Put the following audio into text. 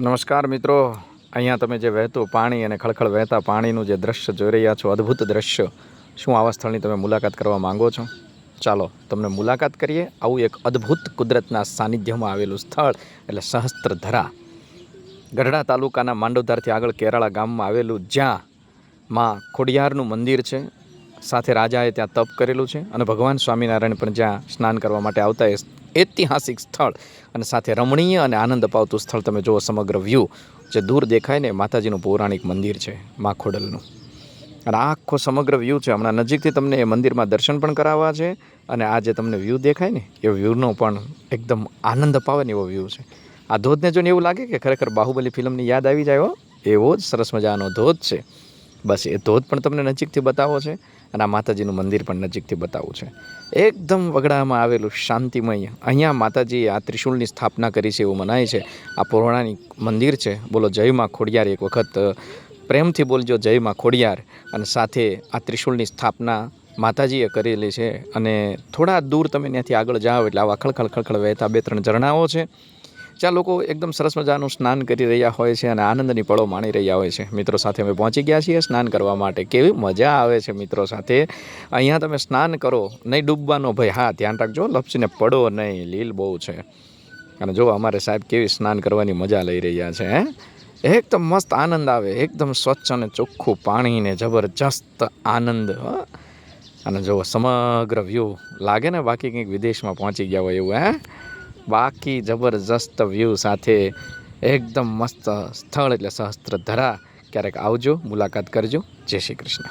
નમસ્કાર મિત્રો. અહીંયા તમે જે વહેતું પાણી અને ખળખળ વહેતા પાણીનું જે દ્રશ્ય જોઈ રહ્યા છો, અદ્ભુત દ્રશ્ય. શું આવા સ્થળની તમે મુલાકાત કરવા માંગો છો? ચાલો, તમને મુલાકાત કરીએ આવું એક અદ્ભુત કુદરતના સાનિધ્યમાં આવેલું સ્થળ, એટલે સહસ્ત્રધરા. ગઢડા તાલુકાના માંડવધારથી આગળ કેરાળા ગામમાં આવેલું જ્યાં માં ખોડિયારનું મંદિર છે. સાથે રાજાએ ત્યાં તપ કરેલું છે અને ભગવાન સ્વામિનારાયણ પણ જ્યાં સ્નાન કરવા માટે આવતા એ ઐતિહાસિક સ્થળ અને સાથે રમણીય અને આનંદ અપાવતું સ્થળ તમે જુઓ સમગ્ર વ્યૂ જે દૂર દેખાય ને માતાજીનું પૌરાણિક મંદિર છે મા ખોડલનું અને આખો સમગ્ર વ્યૂ છે, હમણાં નજીકથી તમને એ મંદિરમાં દર્શન પણ કરાવવા છે અને આ જે તમને વ્યૂ દેખાય ને, એ વ્યૂનો પણ એકદમ આનંદ અપાવે ને એવો વ્યૂ છે. આ ધોધને જોઈને એવું લાગે કે ખરેખર બાહુબલી ફિલ્મની યાદ આવી જાય એવો જ સરસ મજાનો ધોધ છે. બસ એ ધોધ પણ તમને નજીકથી બતાવો છે અને આ માતાજીનું મંદિર પણ નજીકથી બતાવવું છે. એકદમ વગડામાં આવેલું શાંતિમય, અહીંયા માતાજીએ આ ત્રિશૂળની સ્થાપના કરી છે એવું મનાય છે. આ પૌરાણિક મંદિર છે. બોલો જય માં ખોડિયાર એક વખત પ્રેમથી બોલજો જય માં ખોડિયાર. અને સાથે આ ત્રિશૂળની સ્થાપના માતાજીએ કરેલી છે. અને થોડા દૂર તમે ત્યાંથી આગળ જાઓ એટલે આવા ખળખળ ખળખળ વહેતા બે ત્રણ ઝરણાઓ છે. જ્યાં લોકો એકદમ સરસ મજાનું સ્નાન કરી રહ્યા હોય છે અને આનંદની પળો માણી રહ્યા હોય છે. મિત્રો સાથે અમે પહોંચી ગયા છીએ સ્નાન કરવા માટે. કેવી મજા આવે છે મિત્રો સાથે. અહીંયા તમે સ્નાન કરો. નહીં ડૂબવાનો ભાઈ હા, ધ્યાન રાખજો. લપસીને પડો નહીં. લીલ બહુ છે. અને જો અમારે સાહેબ કેવી સ્નાન કરવાની મજા લઈ રહ્યા છે, હે? એકદમ મસ્ત આનંદ આવે. એકદમ સ્વચ્છ અને ચોખ્ખું પાણીને જબરજસ્ત આનંદ અને જો સમગ્ર વ્યૂ લાગે ને બાકી કંઈક વિદેશમાં પહોંચી ગયા હોય એવું, હે? બાકી જબરજસ્ત વ્યૂ સાથે એકદમ મસ્ત સ્થળ એટલે સહસ્ત્રધરા ક્યારેક આવજો, મુલાકાત કરજો. જય શ્રી કૃષ્ણ.